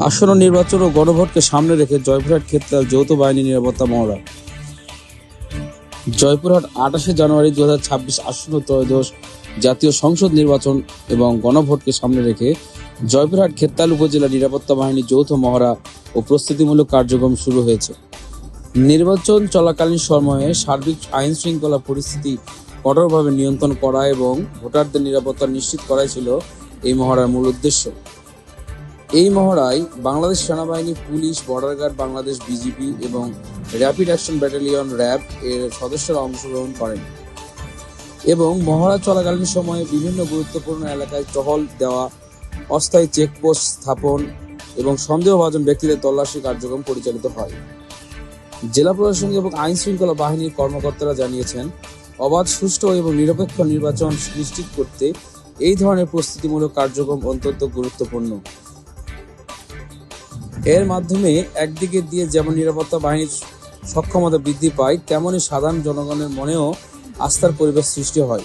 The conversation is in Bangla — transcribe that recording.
আসন্ন নির্বাচন ও গণভোটকে সামনে রেখে জয়পুরহাট ক্ষেত্রাল যৌথ বাহিনী নিরাপত্তা মহড়া। জয়পুরহাট আঠাশে জানুয়ারি দু হাজার ছাব্বিশ আসন্ন ত্রয়োদশ জাতীয় সংসদ নির্বাচন এবং গণভোটকে সামনে রেখে জয়পুরহাট ক্ষেত্রাল উপজেলা নিরাপত্তা বাহিনী যৌথ মহড়া ও প্রস্তুতিমূলক কার্যক্রম শুরু হয়েছে। নির্বাচন চলাকালীন সময়ে সার্বিক আইন শৃঙ্খলা পরিস্থিতি কঠোরভাবে নিয়ন্ত্রণ করা এবং ভোটারদের নিরাপত্তা নিশ্চিত করাই ছিল এই মহড়ার মূল উদ্দেশ্য। এই মহড়ায় বাংলাদেশ সেনাবাহিনী, police border guard Bangladesh BGB এবং র্যাপিড অ্যাকশন ব্যাটালিয়ন র্যাব এর সদস্যরা অংশগ্রহণ করেন এবং মহড়া চলাকালীন সময়ে বিভিন্ন গুরুত্বপূর্ণ এলাকায় টহল দেওয়া, অস্থায়ী চেকপোস্ট স্থাপন এবং সন্দেহভাজন ব্যক্তিদের তল্লাশি কার্যক্রম পরিচালিত হয়। জেলা প্রশাসনিক এবং আইন শৃঙ্খলা বাহিনীর কর্মকর্তারা জানিয়েছেন, অবাধ, সুষ্ঠু এবং নিরপেক্ষ নির্বাচন নিশ্চিত করতে এই ধরনের প্রস্তুতিমূলক কার্যক্রম অত্যন্ত গুরুত্বপূর্ণ। এর মাধ্যমে একদিকে দিয়ে যেমন নিরাপত্তা বাহিনীর সক্ষমতা বৃদ্ধি পায়, তেমনি সাধারণ জনগণের মনেও আস্থার পরিবেশ সৃষ্টি হয়।